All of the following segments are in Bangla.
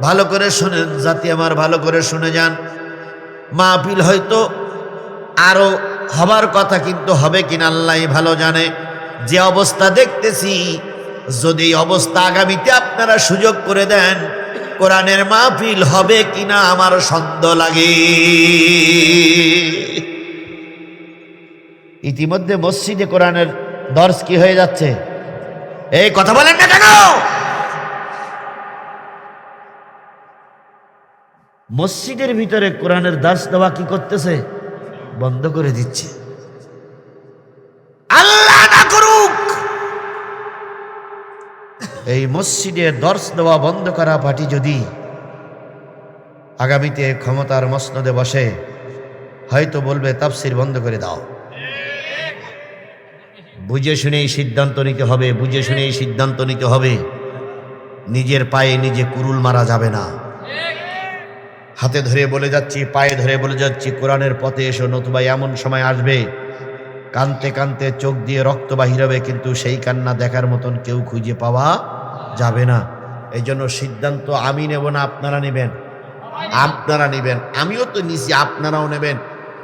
ভালো করে শোনেন, জাতি আমার ভালো করে শুনে যান। মাহফিল হয়তো আরও হবার কথা কিন্তু হবে কিনা আল্লাহ ভালো জানে। যে অবস্থা দেখতেছি, যদি অবস্থা আগামীতে আপনারা সুযোগ করে দেন, কোরআনের মাহফিল হবে কিনা আমার সন্দেহ লাগে। ইতিমধ্যে মসজিদে কোরআনের দর্শ কি হয়ে যাচ্ছে? এই কথা বলেন না কেন? মসজিদের ভিতরে কোরআনের দাস দেওয়া কি করতেছে? বন্ধ করে দিচ্ছে। আল্লাহ না করুক! এই মসজিদে দর্শ দেওয়া বন্ধ করা পার্টি যদি আগামীতে ক্ষমতার মসনদে বসে, হয়তো বলবে, তাফসির বন্ধ করে দাও। বুঝে শুনেই সিদ্ধান্ত নিতে হবে, বুঝে শুনেই সিদ্ধান্ত নিতে হবে। নিজের পায়ে নিজে কুরুল মারা যাবে না। হাতে ধরে বলে যাচ্ছি, পায়ে ধরে বলে যাচ্ছি, কোরআনের পথে এসো, নতুবা এমন সময় আসবে। কানতে কানতে চোখ দিয়ে রক্ত বাহির হবে, কিন্তু সেই কান্না দেখার মতন কেউ খুঁজে পাওয়া যাবে না। এই জন্য সিদ্ধান্ত আমি নেব না, আপনারা নেবেন। আপনারা নেবেন। আমিও তো নিছি, আপনারাও নেবেন।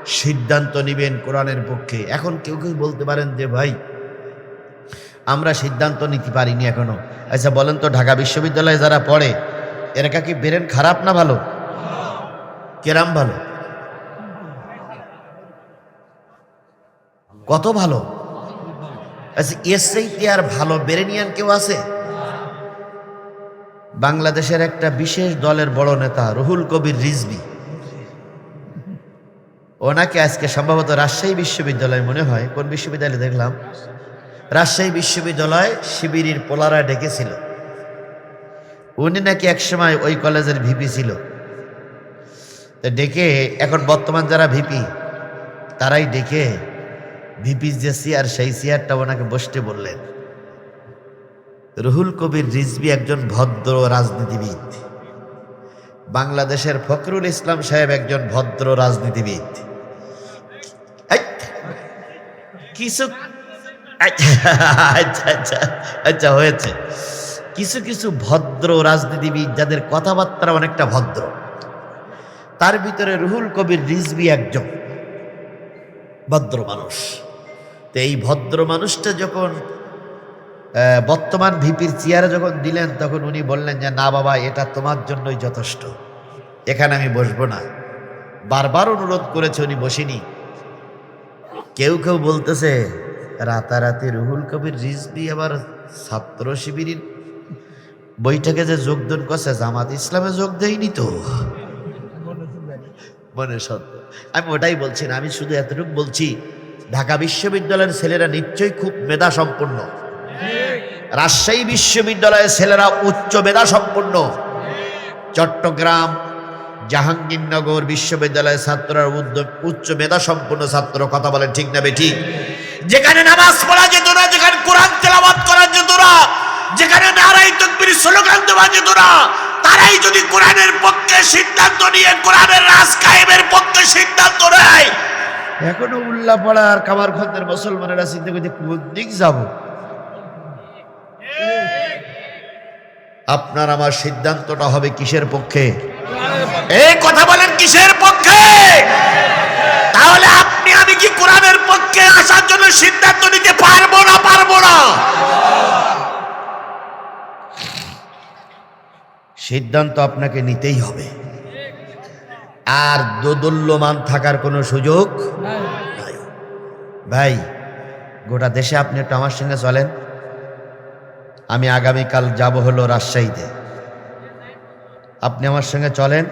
সিদ্ধান্ত নেবেন কোরআনের পক্ষে। এখন কেউ কেউ বলতে পারেন যে, ভাই, আমরা সিদ্ধান্ত নিতে পারিনি এখনও। আচ্ছা বলেন তো, ঢাকা বিশ্ববিদ্যালয়ে যারা পড়ে, এরা কি বেরেন খারাপ না ভালো? কেরাম ভালো? কত ভালো? আচ্ছা আর ভালো বেরেনিয়ান কেউ আছে? বাংলাদেশের একটা বিশেষ দলের বড় নেতা, রুহুল কবির রিজবি ওনাকে আজকে সম্ভবত রাজশাহী বিশ্ববিদ্যালয় মনে হয়, কোন বিশ্ববিদ্যালয়ে দেখলাম? রাজশাহী বিশ্ববিদ্যালয় শিবিরের পোলারা ডেকেছিল। উনি নাকি একসময় ওই কলেজের ভিপি ছিল। ডেকে এখন বর্তমান যারা ভিপি তারাই ডেকে ভিপি যে চেয়ার সেই চেয়ারটা ওনাকে বসতে বললেন। রুহুল কবির রিজবি একজন ভদ্র রাজনীতিবিদ। বাংলাদেশের ফখরুল ইসলাম সাহেব একজন ভদ্র রাজনীতিবিদ। কিছু আচ্ছা আচ্ছা আচ্ছা হয়েছে। কিছু কিছু ভদ্র রাজনীতিবিদ যাদের কথাবার্তা অনেকটা ভদ্র। তার ভিতরে রুহুল কবির রিজবি একজন। ভদ্র মানুষ। তো এই ভদ্র মানুষটা যখন বর্তমান ভিপির চেয়ারে যখন দিলেন, তখন উনি বললেন যে, না বাবা, এটা তোমার জন্যই যথেষ্ট। এখানে আমি বসবো না। বারবার অনুরোধ করেছে উনি, বসিনি। কেউ কেউ বলতেছে, রাতারাতি রুহুল কবির রিজবি আবার ছাত্র শিবিরের বৈঠকে যে যোগদান করছে, জামাত ইসলামে যোগ দেয়নি তো? মনে সত্য আমি ওটাই বলছি না, আমি শুধু এতটুকু বলছি, ঢাকা বিশ্ববিদ্যালয়ের ছেলেরা নিশ্চয়ই খুব মেধা সম্পন্ন রাজশাহী বিশ্ববিদ্যালয়ের ছেলেরা উচ্চ মেধা সম্পন্ন চট্টগ্রাম, জাহাঙ্গীরনগর বিশ্ববিদ্যালয়ের ছাত্ররা উচ্চ মেধা সম্পন্ন ছাত্র, কথা বলেন ঠিক না বেঠি? যেখানে নামাজ পড়া যেত না, যেখানে কোরআন তেলাওয়াত করা যেত না, যেখানে নারাই তকবির স্লোগান দেওয়া যেত না তারাই যদি কোরআনের পক্ষে সিদ্ধান্ত নিয়ে কোরআনের রাজ কায়েমের পক্ষে সিদ্ধান্ত নেয়। এখনও উল্লাহ পড়া আর কামার খন্দের মুসলমানেরা চিন্তা করছে কোন দিক যাব? আপনার আমার সিদ্ধান্তটা হবে কিসের পক্ষে? এই কথা বলেন কিসের পক্ষে? তাহলে আপনি আমি কি কোরআনের পক্ষে আসার জন্য সিদ্ধান্ত নিতে পারব না পারব না? সিদ্ধান্ত আপনাকে নিতেই হবে। আর দোদল্যমান থাকার কোনো সুযোগ ভাই, গোটা দেশে আপনি একটু আমার সঙ্গে চলেন। আমি আগামীকাল যাব হলো রাজশাহীতে। আপনি আমার সঙ্গে চলেন।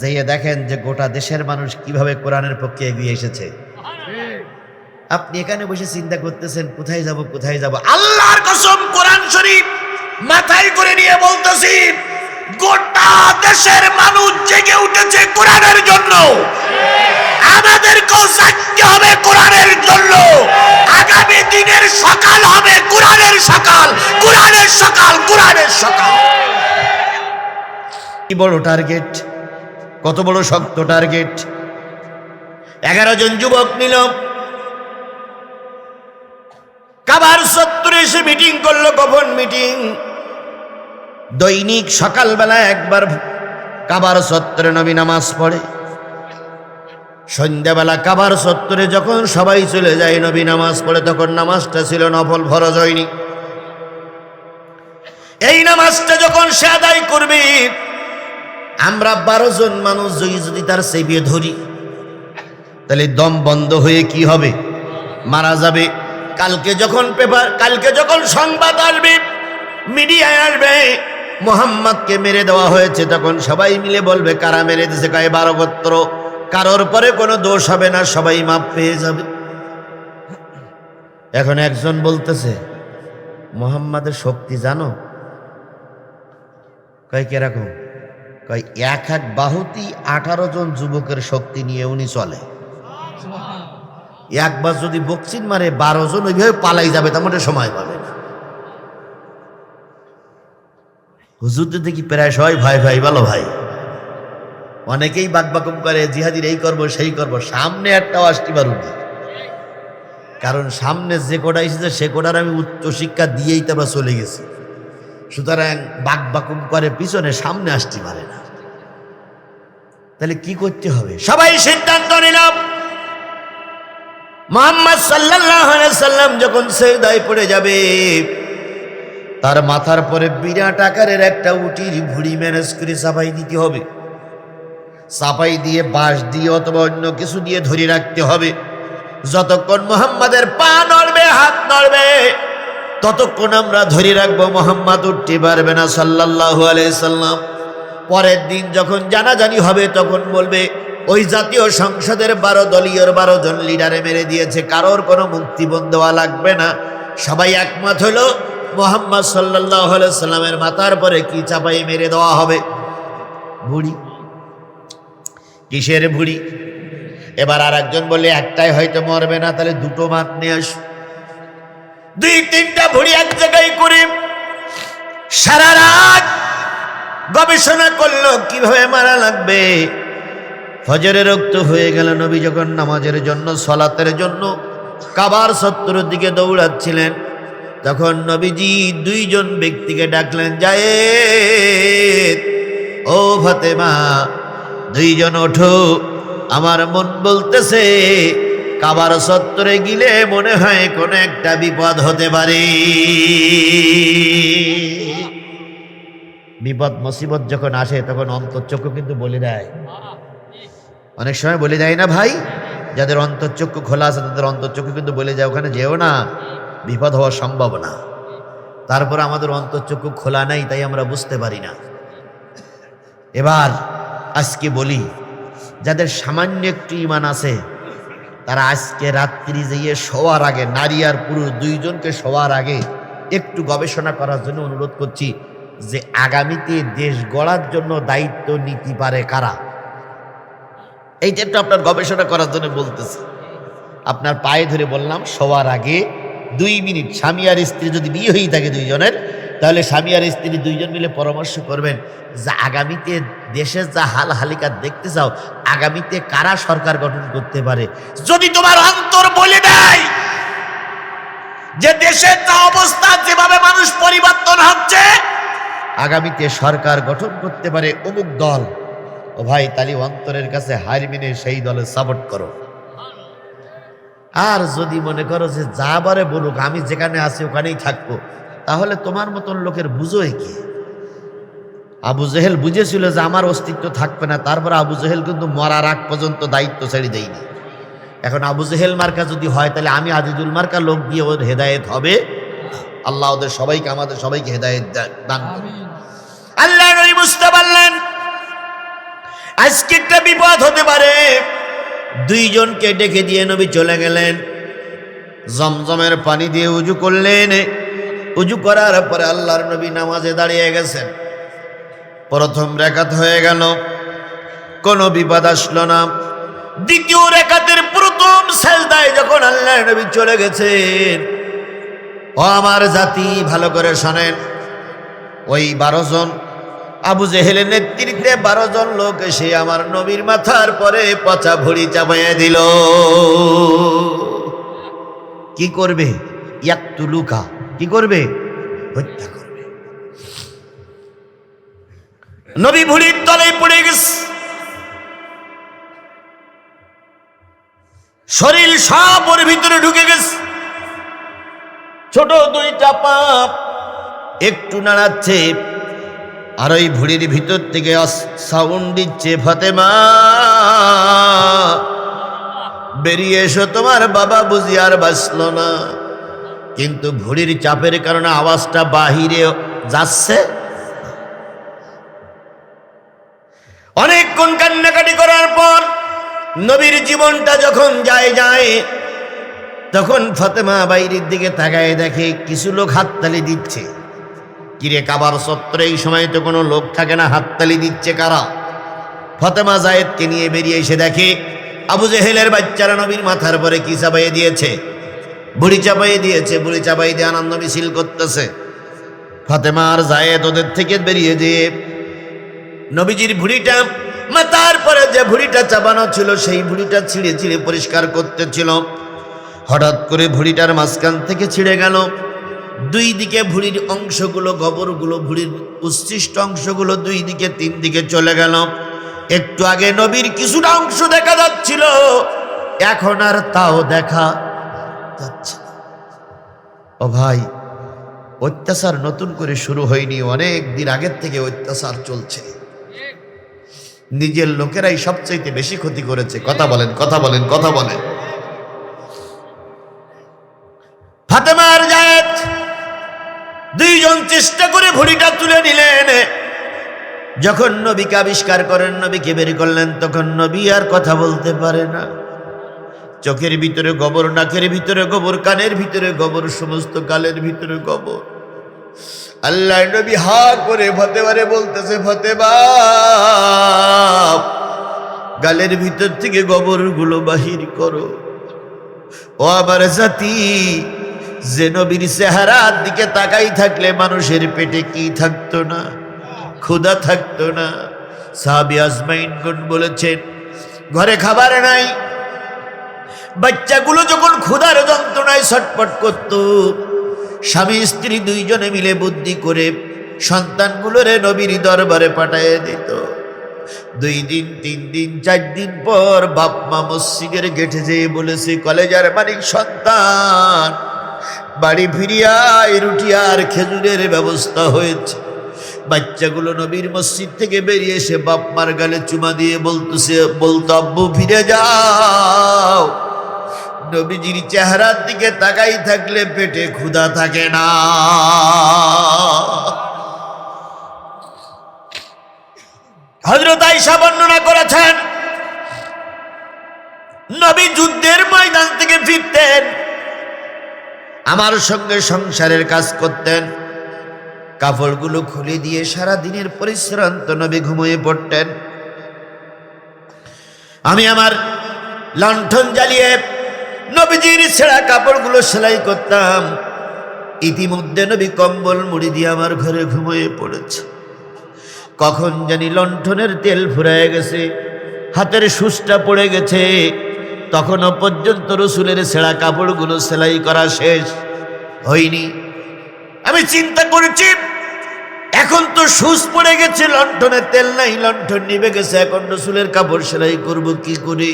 যেয়ে দেখেন যে গোটা দেশের মানুষ কীভাবে কোরআনের পক্ষে এগিয়ে এসেছে। আপনি এখানে বসে চিন্তা করতেছেন, কোথায় যাব কোথায় যাব? আল্লাহর কসম কোরআন শরীফ মাথায় করে নিয়ে বলতেছি। গোটা দেশের মানুষ জেগে উঠেছে কোরআনের জন্য। আমাদেরকেও জাগতে হবে কোরআনের জন্য। আগামী দিনের সকাল হবে কোরআনের সকাল কোরআনের সকাল কোরআনের সকাল। কি বড় টার্গেট কত বড় শক্ত টার্গেট এগারো জন যুবক নিল। কাবার সত্তরে এসে মিটিং করল কখন মিটিং দৈনিক সকালবেলা একবার কাবার সত্তরে নবী নামাজ পড়ে। সন্ধ্যাবেলা কাবার সত্তরে যখন সবাই চলে যায় নবী নামাজ পড়ে, তখন নামাজটা ছিল নফল, ফরজ হয়নি। এই নামাজটা যখন সে আদায় করবে, আমরা বারো জন মানুষ যদি যদি তার সেবিয়ে ধরি, তাহলে দম বন্ধ হয়ে কি হবে? মারা যাবে। কালকে যখন পেপার, কালকে যখন সংবাদ আসবে, মিডিয়ায় আসবে মোহাম্মদকে মেরে দেওয়া হয়েছে তখন সবাই মিলে বলবে কারা মেরে দিছে গায়ে বারো গোত্র কারোর পরে কোনো দোষ হবে না সবাই মাপ পেয়ে যাবে। এখন একজন বলতেছে মোহাম্মদের শক্তি জানো? কয় কীরকম? কয় এক এক বাহুতি আঠারো জন যুবকের শক্তি নিয়ে উনি চলে। একবার যদি বক্সিন মারে বারো জন ওইভাবে পালাই যাবে তার মধ্যে সময় পাবে। হুজুরদের দেখি প্রায় সবাই ভাই ভাই, ভালো ভাই। অনেকেই বাকবাকুম করে, জিহাদির এই করব, সেই করব, সামনে একটাও আসতে পারুনি কারণ সামনে যে কোটা এসেছে, সে কোটার আমি উচ্চ শিক্ষা দিয়েই তো আমরা চলে গেছি। সুতরাং বাক বাকুম করে পিছনে, সামনে আসতে পারে না। তাহলে কি করতে হবে? সবাই সিদ্ধান্ত নিলাম। মোহাম্মদ আলাইহি সাল্লাম যখন সেজদায় পড়ে যাবে তার মাথার পরে বিরাট আকারের একটা উটির ভুড়ি ম্যানেজ করে চাপাই দিতে হবে। সাফাই দিয়ে বাঁশ দিয়ে অথবা অন্য কিছু দিয়ে ধরে রাখতে হবে। যতক্ষণ মোহাম্মদের পা নড়বে, হাত নড়বে, ততক্ষণ আমরা ধরে রাখব, মোহাম্মদ উঠতে পারবে না সাল্লাল্লাহু আলাইহি সাল্লাম। পরের দিন যখন জানাজানি হবে, তখন বলবে, ওই জাতীয় সংসদের বারো দলীয় বারো জন লিডারে মেরে দিয়েছে, কারোর কোনো মুক্তিবন দেওয়া লাগবে না। সবাই একমত হলো মোহাম্মদ সাল্লাহ সাল্লামের মাথার পরে কি চাপাই মেরে দেওয়া হবে? ভুড়ি কিসের ভুড়ি এবার আর একজন বলে, একটাই হয়তো মরবে না, তাহলে দুটো মাত নিয়ে আস। দুই, তিনটা ভুড়ি এক জায়গায় করে সারা রাত গবেষণা করল, কীভাবে মারা লাগবে? ফজরে রক্ত হয়ে গেল, নবী যখন নামাজের জন্য, সলাতের জন্য কাবার সত্তরের দিকে দৌড়াচ্ছিলেন। তখন নবীজি দুইজন ব্যক্তিকে ডাকলেন যায় ও ফাতেমা, দুইজন ওঠো, আমার মন বলতেছে, কাবার সত্তরে গিলে মনে হয় কোনো একটা বিপদ হতে পারে। বিপদ, মুসিবত যখন আসে, তখন অন্তর্চক্ষু কিন্তু বলে দেয়। অনেক সময় বলে দেয় না ভাই? যাদের অন্তর্চক্ষু খোলা আছে, তাদের অন্তর্চক্ষু কিন্তু বলে যায়, ওখানে যেও না। বিপদ হওয়া সম্ভব না তারপর আমাদের অন্তর্চক্ষু খোলা নাই, তাই আমরা বুঝতে পারি না। এবার আজকে বলি, যাদের সামান্য একটু ইমান আছে, তারা আজকে রাত্রি যেয়ে শোয়ার আগে, নারী আর পুরুষ দুইজনকে শোয়ার আগে একটু গবেষণা করার জন্য অনুরোধ করছি যে আগামীতে দেশ গড়ার জন্য দায়িত্ব নিতে পারে কারা? এইটা একটু আপনার গবেষণা করার জন্য বলতেছি। আপনার পায়ে ধরে বললাম, শোয়ার আগে দুই মিনিট স্বামী আর স্ত্রী যদি বিয়ে হয়েই থাকে দুইজনের, তাহলে স্বামী আর স্ত্রী দুইজন মিলে পরামর্শ করবেন যে আগামীতে দেশের যা হাল হালিকা দেখতে চাও, আগামীতে কারা সরকার গঠন করতে পারে? যদি তোমার অন্তর বলে দেয় যে দেশের যা অবস্থা, যেভাবে মানুষ পরিবর্তন হচ্ছে, আগামীতে সরকার গঠন করতে পারে অমুক দল। ও ভাই, তালি অন্তরের কাছে হার মেনে সেই দলে সাপোর্ট করো। আর যদি মনে করো যে যা বারে বলুক আমি যেখানে আছি ওখানেই থাকব তাহলে তোমার মতন লোকের বুঝোয় কি? আবু জেহেল বুঝেছিল যে আমার অস্তিত্ব থাকবে না তারপর আবু জেহেল কিন্তু মরার আগ পর্যন্ত দায়িত্ব ছেড়ে দেয়নি। এখন আবু জেহেল মার্কা যদি হয় তাহলে আমি আজিজুল মার্কা লোক দিয়ে ওর হেদায়েত হবে। আল্লাহ ওদের সবাইকে আমাদের সবাইকে হেদায়েত দান করুন। আল্লাহ বুঝতে পারলেন আজকে একটা বিপদ হতে পারে। দুইজনকে ডেকে দিয়ে নবী চলে গেলেন। জমজমের পানি দিয়ে উজু করলেন। উজু করার পরে আল্লাহর নবী নামাজে দাঁড়িয়ে গেছেন। প্রথম রেখাত হয়ে গেল। কোনো বিপদ আসলো না। দ্বিতীয় রেখাতের প্রথম সেজদায় যখন আল্লাহ নবী চলে গেছেন, ও আমার জাতি ভালো করে শোনেন, ওই বারো জন আবু জেহেলের নেতৃত্বে বারো জন লোক এসে আমার নবীর মাথার পরে পচা ভুড়ি চাপাইয়া দিল। কি করবে? ইয়াক্তুলুকা। কি করবে? হত্যা করবে। নবী ভুড়ির তলে পড়ে গেছে। শরীর সব ওর ভিতরে ঢুকে গেছে। ছোট দুইটা পাপ একটু নাড়াচ্ছে আর ওই ভুড়ির ভিতর থেকে সাউন্ড দিচ্ছে ফাতেমা। বেরিয়ে এসো, তোমার বাবা বুঝি আর বাঁচল না। কিন্তু ভুড়ির চাপের কারণে আওয়াজটা বাহিরে যাচ্ছে। অনেকক্ষণ কান্নাকাটি করার পর নবীর জীবনটা যখন যায় যায়, তখন ফতেমা বাইরের দিকে তাকায় দেখে কিছু লোক হাততালি দিচ্ছে। কিরে কাবার সত্তরে এই সময় তো কোনো লোক থাকে না, হাততালি দিচ্ছে কারা? ফতেমা জায়েদকে নিয়ে বেরিয়ে এসে দেখে, আবু জেহেলের বাচ্চারা নবীর মাথার পরে কি চাপাইয়ে দিয়েছে? বুড়ি চাপাইয়ে দিয়েছে, বুড়ি চাপাই দিয়ে আনন্দ মিছিল করতেছে। ফাতেমা আর জায়েদ ওদের থেকে বেরিয়ে যেয়ে নবীজির ভুড়িটা, মাথার পরে যে ভুড়িটা চাপানো ছিল, সেই ভুড়িটা ছিঁড়ে ছিঁড়ে পরিষ্কার করতেছিল। হঠাৎ করে ভুড়িটার মাঝখান থেকে ছিঁড়ে গেল। দুই দিকে ভুড়ির অংশগুলো, গোবরগুলো, ভুড়ির উচ্ছিষ্ট অংশগুলো দুই দিকে, তিন দিকে চলে গেল। একটু আগে নবীর কিছুটা অংশ দেখা যাচ্ছিল, এখন আর তাও দেখা যাচ্ছে। ও ভাই, অত্যাচার নতুন করে শুরু হয়নি, অনেক দিন আগের থেকে অত্যাচার চলছে। নিজের লোকেরাই সবচাইতে বেশি ক্ষতি করেছে। কথা বলেন কথা বলেন কথা বলেন। দুইজন চেষ্টা করে ভুড়িটা তুলে নিলেন। যখন নবীকে আবিষ্কার করেন, নবীকে বের করলেন, তখন নবী আর কথা বলতে পারে না। চোখের ভিতরে গোবর, নাকের ভিতরে গোবর, কানের ভিতরে গোবর, সমস্ত গালের ভিতরে গোবর। আল্লাহ নবী হা করে ফতেবারে বলতেছে ফতেবা গালের ভিতর থেকে গোবরগুলো বাহির করো। ও আমার জাতি যে নবীর চেহারার দিকে তাকাই থাকলে মানুষের পেটে কি থাকতো না? ক্ষুধা থাকতো না? সাহাবি আজমাইন গুন বলেছেন, ঘরে খাবার নাই। বাচ্চাগুলো যখন ক্ষুধার যন্ত্রণায় ছটপট করত, স্বামী, স্ত্রী দুইজনে মিলে বুদ্ধি করে সন্তানগুলোরে নবীর দরবারে পাঠিয়ে দিত। দুই দিন, তিন দিন, চার দিন পর বাপ মা মসজিদের গেটে যেয়ে বলেছে, কলেজার মানিক সন্তান বাড়ি ফিরিয়ায় রুটি আর খেজুরের ব্যবস্থা হয়েছে। বাচ্চাগুলো নবীর মসজিদ থেকে বেরিয়ে এসে বাপ মার গালে চুমা দিয়ে বলতেছে, বলতো, আব্বু, ফিরে যাও। নবীজির চেহারার দিকে তাকাই থাকলে পেটে ক্ষুধা থাকে না। হজরত আইসা বর্ণনা করেছেন, নবী যুদ্ধের ময়দান থেকে ফিরতেন। আমার সঙ্গে সংসারের কাজ করতেন। কাপড়গুলো খুলে দিয়ে সারা দিনের পরিশ্রান্ত নবী ঘুমিয়ে পড়তেন। আমি আমার লণ্ঠন জ্বালিয়ে নবীজির ছেঁড়া কাপড়গুলো সেলাই করতাম। ইতিমধ্যে নবী কম্বল মুড়ি দিয়ে আমার ঘরে ঘুমিয়ে পড়েছে। কখন জানি লণ্ঠনের তেল ফুরায় গেছে, হাতের সুসটা পড়ে গেছে। তখনও পর্যন্ত রসুলের ছেঁড়া কাপড়গুলো সেলাই করা শেষ হয়নি। আমি চিন্তা করেছি, এখন তো সুস পড়ে গেছে লণ্ঠনের তেল নাই, লণ্ঠন নিভে গেছে, এখন রসুলের কাপড় সেলাই করব কি করে?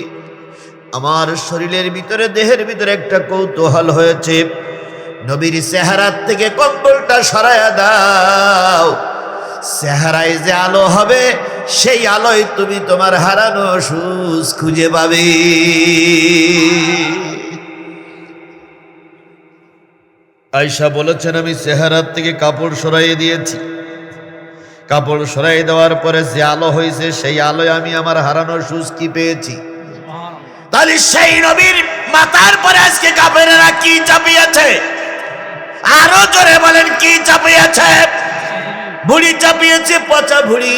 আমার শরীরের ভিতরে, দেহের ভিতরে একটা কৌতূহল হয়েছে। নবীর চেহারার থেকে কম্বলটা সরায়া দাও। চেহারায় যে আলো হবে, সেই আলোয় তুমি তোমার হারানো সুস খুঁজে পাবে। আয়সা বলেছেন, আমি চেহারার থেকে কাপড় সরাইয়ে দিয়েছি। কাপড় সরাই দেওয়ার পরে যে আলো হয়েছে, সেই আলোয় আমি আমার হারানো সুস কি পেয়েছি? তাহলে সেই নবীর মাথার পরে আজকে কাপড়েরা কি চাপিয়েছে? আরও জোরে বলেন, কি চাপিয়েছে? ভুড়ি চাপিয়েছে, পচা ভুড়ি।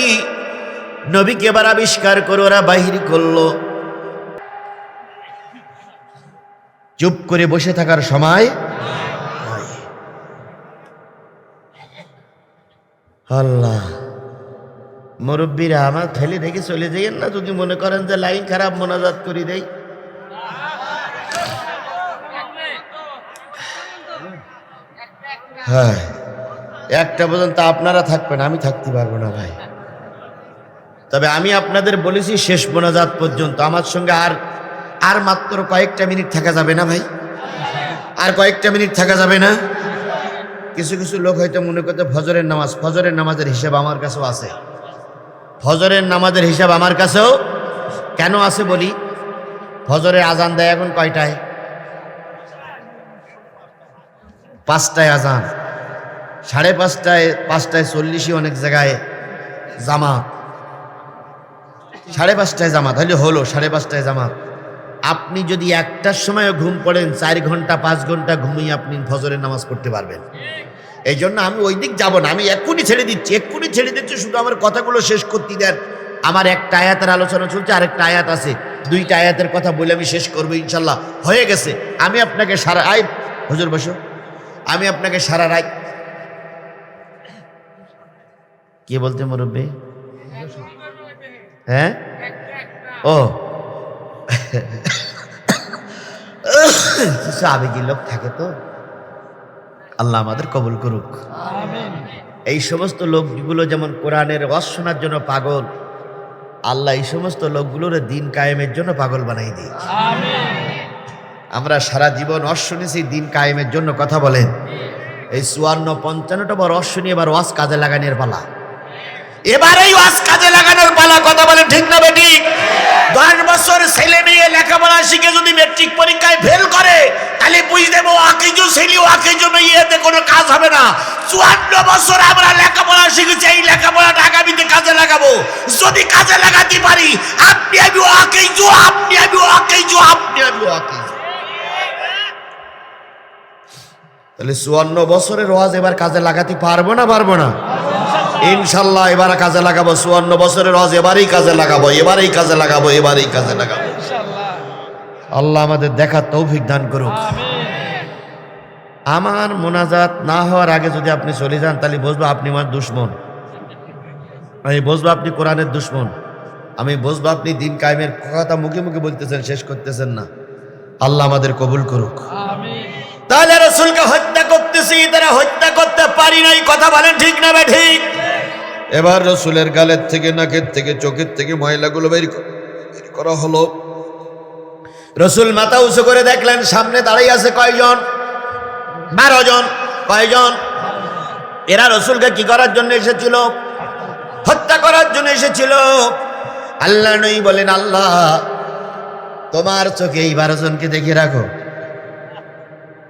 নবীকে এবার আবিষ্কার করে ওরা বাহির করল। চুপ করে বসে থাকার সময় আল্লাহ, মুরব্বীরা আমার ফেলে রেখে চলে যাইয়েন না, যদি মনে করেন যে লাইন খারাপ মোনাজাত করি দেই। হ্যাঁ। একটা পর্যন্ত আপনারা থাকবেন, আমি থাকতে পারব না ভাই। তবে আমি আপনাদের বলেছি শেষ মোনাজাত পর্যন্ত। আমার সঙ্গে আর আর মাত্র কয়েকটা মিনিট থাকা যাবে না ভাই? আর কয়েকটা মিনিট থাকা যাবে না? কিছু কিছু লোক হয়তো মনে করতে ফজরের নামাজ, ফজরের নামাজের হিসাব আমার কাছেও আছে। ফজরের নামাজের হিসাব আমার কাছেও কেন আছে বলি? ফজরের আজান দেয় এখন কয়টায়? পাঁচটায় আজান। সাড়ে পাঁচটায় পাঁচটায় চল্লিশই অনেক জায়গায় জামাত। সাড়ে পাঁচটায় জামাত, তাহলে হলো সাড়ে পাঁচটায় জামাত। আপনি যদি একটার সময়ও ঘুম পড়েন, চার ঘণ্টা, পাঁচ ঘণ্টা ঘুমিয়ে আপনি ফজরের নামাজ পড়তে পারবেন। এই জন্য আমি ওই দিক যাব না, আমি এক্ষুনি ছেড়ে দিচ্ছি, এক্ষুনি ছেড়ে দিচ্ছি, শুধু আমার কথাগুলো শেষ করতে দেন। আমার একটা আয়াতের আলোচনা চলছে, আরেকটা আয়াত আছে। দুইটা আয়াতের কথা বলে আমি শেষ করব, ইনশাল্লাহ। হয়ে গেছে। আমি আপনাকে সারা আয়, হুজুর বসো। আমি আপনাকে সারা রাত কে বলতে মুরব্বী? হ্যাঁ? ও। কিছু আবেগী লোক থাকে তো। আল্লাহ আমাদের কবুল করুক। এই সমস্ত লোকগুলো যেমন কোরআনের ওয়াজ শোনার জন্য পাগল আল্লাহ এই সমস্ত লোকগুলোর দিন কায়েমের জন্য পাগল বানাই দিই আমরা সারা জীবন ওয়াজ শুনেছি দিন কায়েমের জন্য কথা বলেন। এই চুয়ান্ন পঞ্চান্নটা বার ওয়াজ শুনি এবার ওয়াজ কাজে লাগানোর পালা। এবার এই ওয়াজ কাজে লাগানোর পালা, কথা বলেন ঠিক না বেটি দশ বছর ছেলে মেয়ে লেখাপড়া শিখে যদি মেট্রিক পরীক্ষায় ফেল করে, তাহলে বুঝ দেবো আকিজু ছেলে আকিজু মেয়ে, এতে কোনো কাজ হবে না। চুয়ান্ন বছর আমরা লেখাপড়া শিখেছি, এই লেখাপড়াটা আগামীতে কাজে লাগাবো। যদি কাজে লাগাতে পারি, আপনি আমি আকিজু আপনি আমি আকিজু আপনি আমি আকিজু তাহলে চুয়ান্ন বছরের ওয়াজ এবার কাজে লাগাতে পারব না পারব না? ইনশাল্লাহ এবার কাজে লাগাবো চুয়ান্ন বছরের ওয়াজ এবারেই কাজে লাগাবো এবারেই কাজে লাগাবো এবারেই কাজে লাগাবো। আল্লাহ আমাদের দেখার তৌফিক দান করুক। আমার মোনাজাত না হওয়ার আগে যদি আপনি চলে যান তাহলে বুঝব আপনি আমার দুশ্মন। আমি বুঝব আপনি কোরআনের দুশ্মন। আমি বুঝব আপনি দিন কায়েমের কথা মুখে মুখে বলতেছেন শেষ করতেছেন না। আল্লাহ আমাদের কবুল করুক। তাহলে রসুলকে হত্যা করতেছি তারা হত্যা করতে পারি নাই কথা বলেন ঠিক না ঠিক। এবার রসুলের গালের থেকে, নাকের থেকে, চোখের থেকে ময়লাগুলো বের করা হলো। রসুল মাথা উঁচু করে দেখলেন, সামনে দাঁড়িয়ে আছে কয়জন? বারো জন। কয়জন? এরা রসুলকে কি করার জন্য এসেছিল? হত্যা করার জন্য এসেছিল। আল্লাহ নই বলেন, আল্লাহ, তোমার চোখে এই বারো জনকে দেখে রাখো।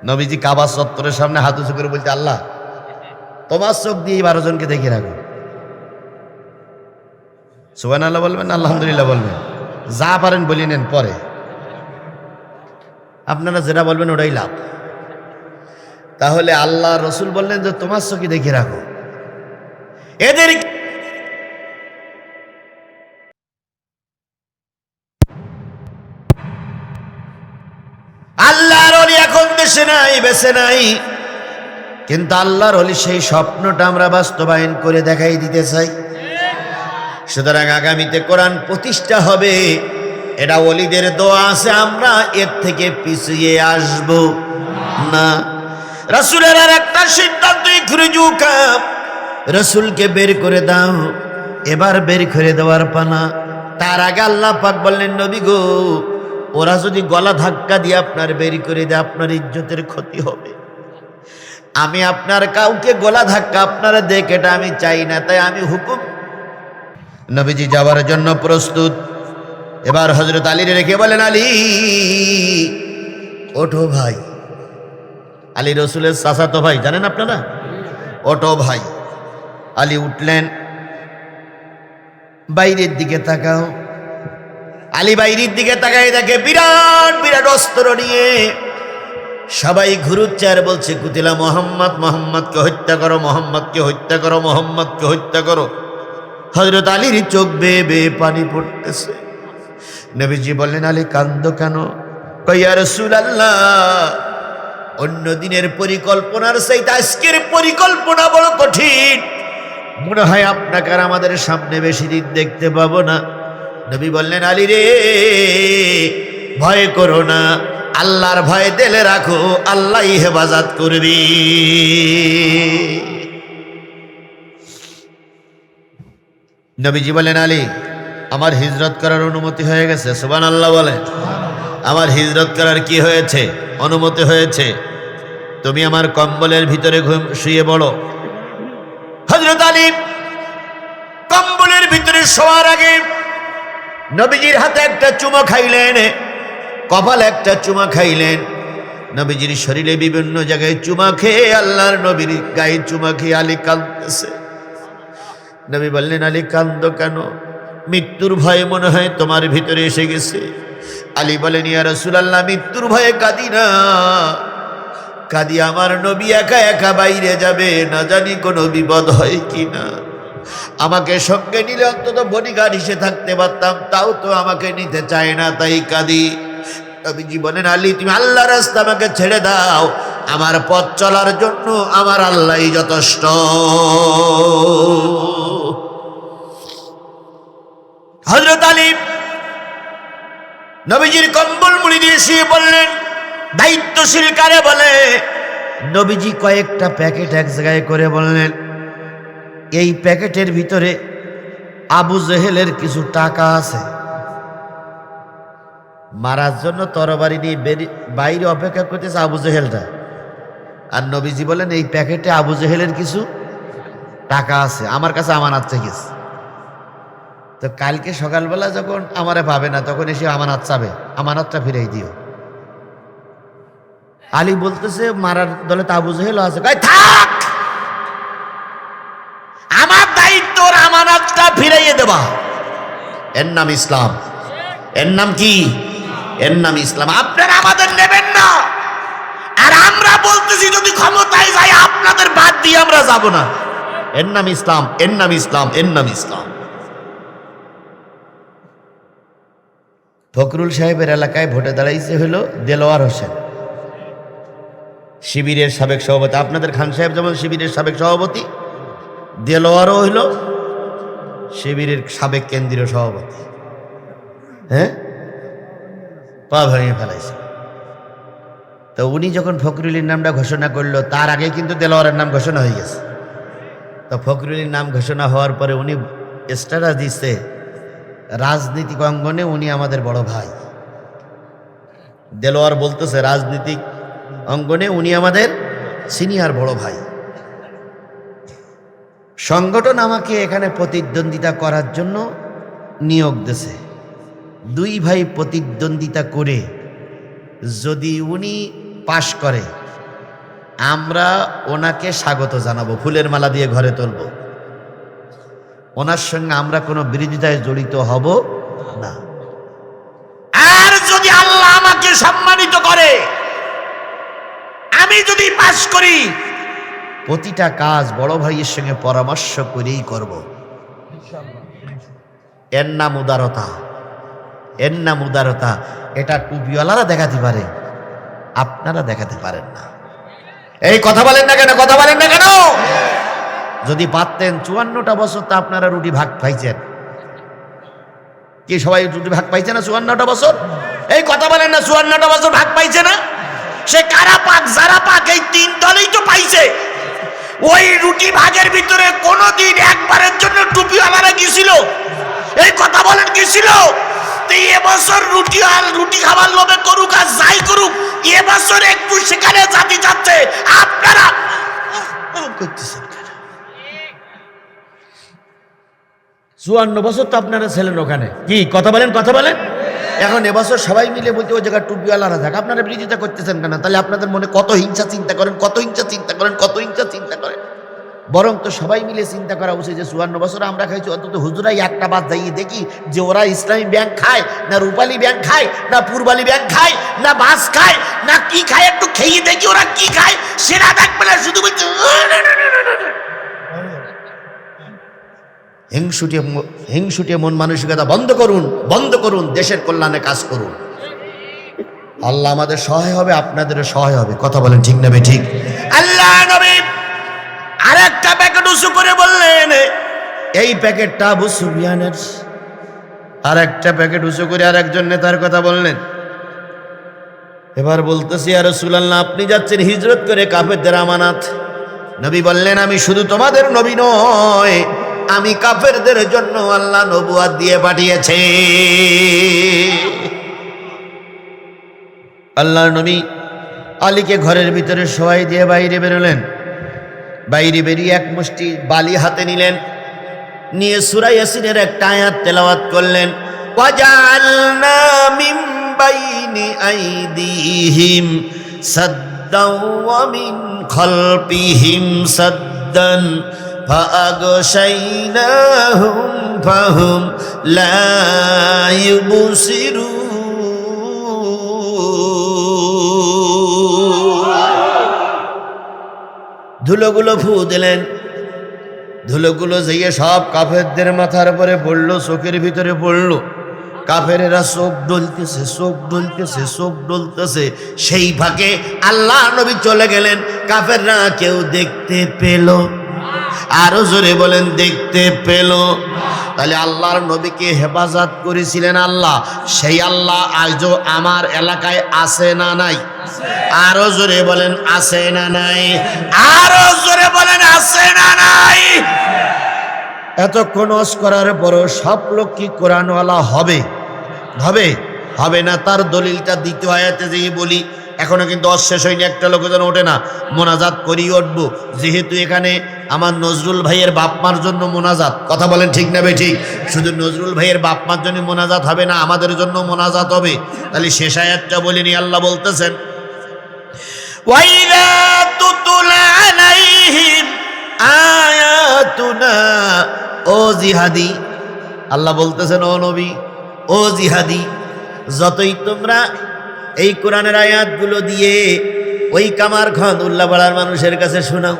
নবীজি কাবা চত্বরের সামনে হাত উঁচু করে বলছে, আল্লাহ, তোমার চোখ দিয়ে এই বারো জনকে দেখে রাখো। সুবান আল্লাহ বলবেন, আলহামদুলিল্লাহ বলবেন। যা পারেন বলি নেন পরে। আপনারা যেটা বলবেন ওটাই লাভ। তাহলে আল্লাহ রসুল বললেন যে, তোমার চোখে দেখে রাখো। এদের আল্লাহর অলি এখন দেশে নাই বেছে নাই। কিন্তু আল্লাহর অলি সেই স্বপ্নটা আমরা বাস্তবায়ন করে দেখাই দিতে চাই। সুতরাং আগামীতে কোরআন প্রতিষ্ঠা হবে। এটা অলিদের দোয়া আছে, আমরা এর থেকে পিছিয়ে আসব না। রাসুলের আর একটা সিদ্ধান্ত রসুলকে বের করে দাও। এবার বের করে দেওয়ার পানা তার আগে আল্লাহ পাক বললেন, নবী গো, ওরা যদি গলা ধাক্কা দিয়ে আপনার বের করে দেয়, আপনার ইজ্জতের ক্ষতি হবে। আমি আপনার কাউকে গলা ধাক্কা আপনারা দেখ, এটা আমি চাই না, তাই আমি হুকুম নবীজি যাওয়ার জন্য প্রস্তুত। এবার হজরত আলীর রেখে বলেন, আলী, ওঠো ভাই। আলী রসুলের চাচাতো ভাই, জানেন আপনারা? ওঠো ভাই। আলী উঠলেন। বাইরের দিকে তাকাও। আলী বাইরের দিকে তাকাই দেখে বিরাট বিরাট অস্ত্র নিয়ে সবাই ঘুরুচ্ছে আর বলছে, কুতিলা মোহাম্মদ, মোহাম্মদকে হত্যা করো, মোহাম্মদকে হত্যা করো, মোহাম্মদকে হত্যা করো। হজরত আলীর চোখ বেয়ে বেয়ে পানি পড়তেছে। নবীজি বললেন, আলী, কান্দ কেন? কইয়া রসুল আল্লাহ অন্য দিনের পরিকল্পনার সেইটা আজকের পরিকল্পনা বড় কঠিন। মনে হয় আপনাকে আর আমাদের সামনে বেশি দিন দেখতে পাবো না। নবী বললেন, আলী রে, ভয় করো না। আল্লাহর ভয় দিলে রাখো আল্লাহ হেফাজত করবি। নবীজি বলেন, আলী, আমার হিজরত করার অনুমতি হয়ে গেছে। সুবান আল্লাহ বলে, আমার হিজরত করার কি হয়েছে? অনুমতি হয়েছে। তুমি আমার কম্বলের ভিতরে ঘুম, শুয়ে বড় হজরত আলী কম্বলের ভিতরে শোয়ার আগে নবীজির হাতে একটা চুমা খাইলেন, কপাল একটা চুমা খাইলেন। নবীজির শরীরে বিভিন্ন জায়গায় চুমা খেয়ে আল্লাহর নবীর গায়ে চুমা খেয়ে আলী কাঁদতেছে। নবী বললেন, আলী, কান্দ কেন? মৃত্যুর ভয়ে মনে হয় তোমার ভিতরে এসে গেছে। আলী বলেন, ইয়া রাসূলুল্লাহ, মৃত্যুর ভয়ে কাঁদি না। কাঁদি, আমার নবী একা একা বাইরে যাবে, না জানি কোনো বিপদ হয় কি না আমাকে সঙ্গে নিলে অন্তত বডিগার্ড হিসে থাকতে পারতাম, তাও তো আমাকে নিতে চায় না, তাই কাঁদি। নবীজি বলেন, আলী, তুমি আল্লাহ রাস্তা আমাকে ছেড়ে দাও। আমার পথ চলার জন্য আমার আল্লাহই যথেষ্ট। হজরত আলী নবীজির কম্বল মুড়ি দিয়ে শুয়ে বললেন দায়িত্বশীল কারে বলে? নবীজি কয়েকটা প্যাকেট এক জায়গায় করে বললেন, এই প্যাকেটের ভিতরে আবু জেহেলের কিছু টাকা আছে। মারার জন্য তরবারি নিয়ে বাইরে অপেক্ষা করতেছে আবু জেহেলটা। আর নবীজি বলেন এই প্যাকেটে আবু জেহেলের কিছু টাকা আছে, আমার কাছে আমানত চেয়েছে তো কালকে সকালবেলা যখন আমারে পাবে না, তখন এসে আমানত চাবে। আমানতটা ফিরাই দিও। আলী বলতেছে, মারার দলে তো আবু জেহেল আছে। থাক! আমার দায়িত্ব আমানতটা ফিরাইয়ে দেবা এর নাম ইসলাম। এর নাম কি? এর নাম ইসলাম। আপনারা আমাদের নেবেন না। আর আমরা বলতেছি, যদি ক্ষমতায় যাই আপনাদের বাদ দিয়ে আমরা যাব না। এর নাম ইসলাম, এর নাম ইসলাম, এর নাম ইসলাম। ফখরুল সাহেবের এলাকায় ভোটে দাঁড়াইছে হলো দেলোয়ার হোসেন। শিবিরের সাবেক সভাপতি। আপনাদের খান সাহেব যেমন শিবিরের সাবেক সভাপতি, দেলোয়ারও হইল শিবিরের সাবেক কেন্দ্রীয় সভাপতি। হ্যাঁ? পা ভেঙে ফেলাইছে। তো উনি যখন ফখরুলের নামটা ঘোষণা করল, তার আগে কিন্তু দেলোয়ারের নাম ঘোষণা হয়ে গেছে। তো ফখরুলের নাম ঘোষণা হওয়ার পরে উনি স্ট্যাটাস দিচ্ছে রাজনীতিক অঙ্গনে উনি আমাদের বড় ভাই। দেলোয়ার বলতেছে, রাজনীতিক অঙ্গনে উনি আমাদের সিনিয়র বড় ভাই। সংগঠন আমাকে এখানে প্রতিদ্বন্দ্বিতা করার জন্য নিয়োগ দিছে দুই ভাই প্রতিদ্বন্দ্বিতা করে যদি উনি পাশ করে, আমরা ওনাকে স্বাগত জানাব, ফুলের মালা দিয়ে ঘরে তুলব। ওনার সঙ্গে আমরা কোনো বিরোধিতায় জড়িত হব না। আর যদি আল্লাহ আমাকে সম্মানিত করে, আমি যদি পাশ করি, প্রতিটা কাজ বড় ভাইয়ের সঙ্গে পরামর্শ করেই করব। এর নাম উদারতা। এর নাম উদারতা। এটা টুপিওয়ালারা দেখাতে পারে, আপনারা দেখাতে পারেন না। এই কথা বলেন না কেন? কথা বলেন না কেন? যদি পারতেন চুয়ান্নটা বছর তো আপনারা রুটি ভাগ পাইছেন। কি সবাই রুটি ভাগ পাইছে না চুয়ান্নটা বছর? এই কথা বলেন না, চুয়ান্নটা বছর ভাগ পাইছে না? সে কারা পাক, যারা পাক, এই তিন দলেই তো পাইছে। ওই রুটি ভাগের ভিতরে কোনোদিন একবারের জন্য টুপি টুপিওয়ালারা গেছিল এই কথা বলেন গেছিল এবছর রুটি আর রুটি খাবার লোভে করুক আর যাই করুক এবছর একটু সেখানে জাতি যাচ্ছে। আপনারা করতেছেন কেন? চুয়ান্ন বছর তো আপনারা ছিলেন ওখানে। কি, কথা বলেন কথা বলেন। এখন এবছর সবাই মিলে বলতে ওই জায়গায় টুপিওয়ালারা থাক। আপনারা বিরোধিতা করতেছেন কেন? তাহলে আপনাদের মনে কত হিংসা চিন্তা করেন, কত হিংসা চিন্তা করেন, কত হিংসা চিন্তা করেন? বরং তো সবাই মিলে চিন্তা করা উচিত যে চুয়ান্ন বছর আমরা খাইছি, অন্তত হুজুরাই একটা বাদ যাইয়ে দেখি যে ওরা ইসলামী ব্যাংক খায়, না রূপালী ব্যাংক খায়, না পূর্বালী ব্যাংক খায়, না বাস খায়, না কি খায় একটু খেয়ে দেখি ওরা কি খায়। সেটা দেখবে না, শুধু বলছে হিংসুটে হিংসুটে মন মানসিকতা বন্ধ করুন বন্ধ করুন, দেশের কল্যাণে কাজ করুন। আল্লাহ আমাদের সহায় হবে, আপনাদেরও সহায় হবে। কথা বলেন ঠিক নেবে ঠিক? আল্লাহ নবী আরেকটা প্যাকেট উঁচু করে বললেন, এই প্যাকেটটা আবু সুফিয়ানের। আর একটা প্যাকেট উঁচু করে আর একজন নেতার কথা বললেন। এবার বলতেছি আর সুলাল্লাহ আপনি যাচ্ছেন হিজরত করে কাফেরদের আমানাত। নবী বললেন, আমি শুধু তোমাদের নবী নয় আমি কাফেরদের জন্য আল্লাহ নবুয়াদ দিয়ে পাঠিয়েছে। আল্লাহ নবী আলীকে ঘরের ভিতরে সবাই দিয়ে বাইরে বেরোলেন। বাইরে বেরিয়ে এক মুষ্টি বালি হাতে নিলেন। নিয়ে সুরা ইয়াসিনের একটা আয়াত তেলাওয়াত করলেন। মিন বাইনি আইদিহিম সাদ্দাও ওয়া মিন খালফিহিম সাদ্দান فأغشيناهم فهم لا يبصرون ধুলোগুলো ফু দিলেন ধুলোগুলো যেয়ে সব কাফেরদের মাথার উপরে পড়লো চোখের ভিতরে পড়লো কাফেরেরা চোখ ডলতেছে চোখ ডলতেছে চোখ ডলতেছে সেই ফাঁকে আল্লাহ নবী চলে গেলেন কাফেররা কেউ দেখতে পেল আরও জোরে বলেন, দেখতে পেল। তাহলে আল্লাহর নবীকে হেফাজত করেছিলেন আল্লাহ। সেই আল্লাহ আজও আমার এলাকায় আছে না নাই? আরও জোরে বলেন, আছে না নাই? আরও জোরে বলেন, আছে না নাই? এতক্ষণ অস করার পরও সব লোক কি কোরআনওয়ালা হবে? হবে? হবে না, তার দলিলটা দ্বিতীয় আয়াতে যেই বলি এখনও কিন্তু অশেষ হয়নি, একটা লোক যেন ওঠে না। মোনাজাত করি উঠবো। যেহেতু এখানে আমার নজরুল ভাইয়ের বাপমার জন্য মোনাজাত। কথা বলেন ঠিক না ঠিক শুধু নজরুল ভাইয়ের বাপমার জন্য মোনাজাত হবে না, আমাদের জন্য মোনাজাত হবে। তাহলে শেষ আয়াতটা বলিনি, আল্লাহ বলতেছেন ওয়াইরা তুতুলা জিহাদি। আল্লাহ বলতেছেন, ও নবী, ও জিহাদি, যতই তোমরা এই কোরআনের আয়াতগুলো দিয়ে ওই কামার খান উল্লাপাড়ার মানুষের কাছে শোনাও।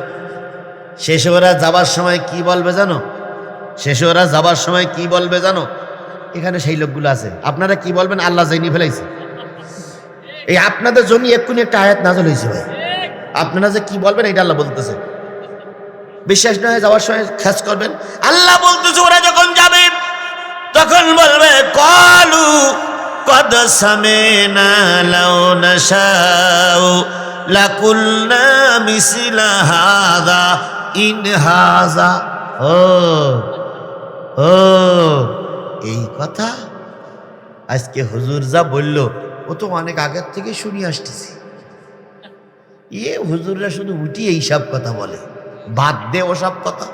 শেষে ওরা যাবার সময় কি বলবে জানো? শেষে ওরা যাবার সময় কি বলবে জানো? এখানে সেই লোকগুলো আছে। আপনারা কি বলবেন? আল্লাহ জাইনি ফেলাইছে। এই আপনাদের জন্য এক্ষুনি একটা আয়াত নাজল হয়েছে ভাই। আপনারা যে কি বলবেন, এটা আল্লাহ বলতেছে। বিশ্বাস না যাওয়ার সময় খ্যাচ করবেন। আল্লাহ বলতেছে, ওরা যখন যাবে, তখন বলবে, কলু কদ সামেনা লাউ নাশাউ লাকুলনা মিসলা হাদা ইন হাজা ও ও এই কথা আজকে হুজুর যা বলল ও তো অনেক আগের থেকে শুনে আসতেছি। ইয়ে হুজুররা শুধু উঠি এইসব কথা বলে বাদ দে ওসব কথা।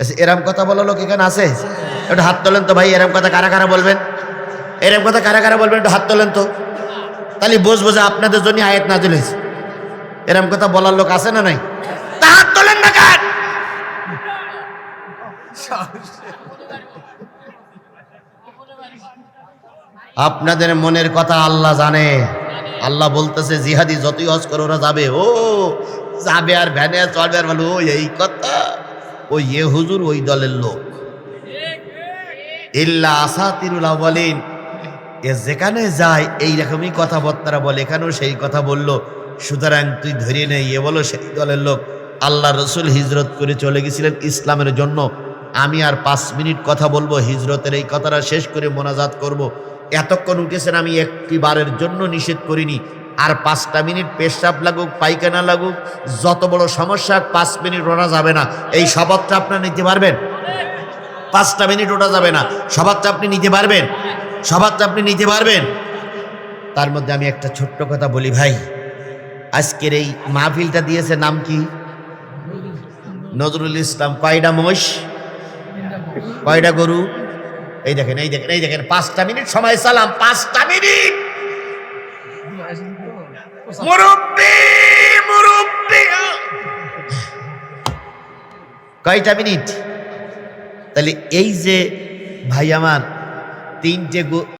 আচ্ছা, এরম কথা বলো লোক এখানে আছে? একটু হাত তোলেন তো ভাই এরম কথা কারা কারা বলবেন? এরম কথা কারা কারা বলবেন একটু হাত তোলেন তো। তাহলে বোঝ বোঝা আপনাদের জন্য আয়াত না হয়েছে। এরম কথা বলার লোক আছে না নাই? তা হাত তোলেন না কার আপনাদের মনের কথা আল্লাহ জানে। আল্লাহ বলতেছে, জিহাদি যতই হজ করে ওরা যাবে। ও, যাবে আর ভ্যানে চলবে আর বলো এই কথা। ও ইয়ে হুজুর, ওই দলের লোক। ইল্লা আসাতিরুল বলেন এ যেখানে যায়, এই রকমই কথাবার্তা বলে। এখানেও সেই কথা বলল, সুতরাং তুই ধরে নেই এ বলো, সেই দলের লোক আল্লাহ রসুল হিজরত করে চলে গেছিলেন ইসলামের জন্য। আমি আর পাঁচ মিনিট কথা বলব, হিজরতের এই কথাটা শেষ করে মোনাজাত করব। এতক্ষণ উঠেছেন, আমি একটি বারের জন্য নিষেধ করিনি। আর পাঁচটা মিনিট পেশাব লাগুক, পায়খানা লাগুক, যত বড় সমস্যা পাঁচ মিনিট ওঠা যাবে না। এই শপথটা আপনার নিতে পারবেন? পাঁচটা মিনিট ওঠা যাবে না। শপথটা আপনি নিতে পারবেন? শপথটা আপনি নিতে পারবেন। তার মধ্যে আমি একটা ছোট্ট কথা বলি ভাই। আজকের এই মাহফিলটা দিয়েছে নাম কি? নজরুল ইসলাম। কয়টা মোষ কয়টা গরু? এই দেখেন এই দেখেন এই দেখেন, পাঁচটা মিনিট সময়, সালাম, পাঁচটা মিনিট। কয়টা মিনিট? তাহলে এই যে ভাই আমার তিনটে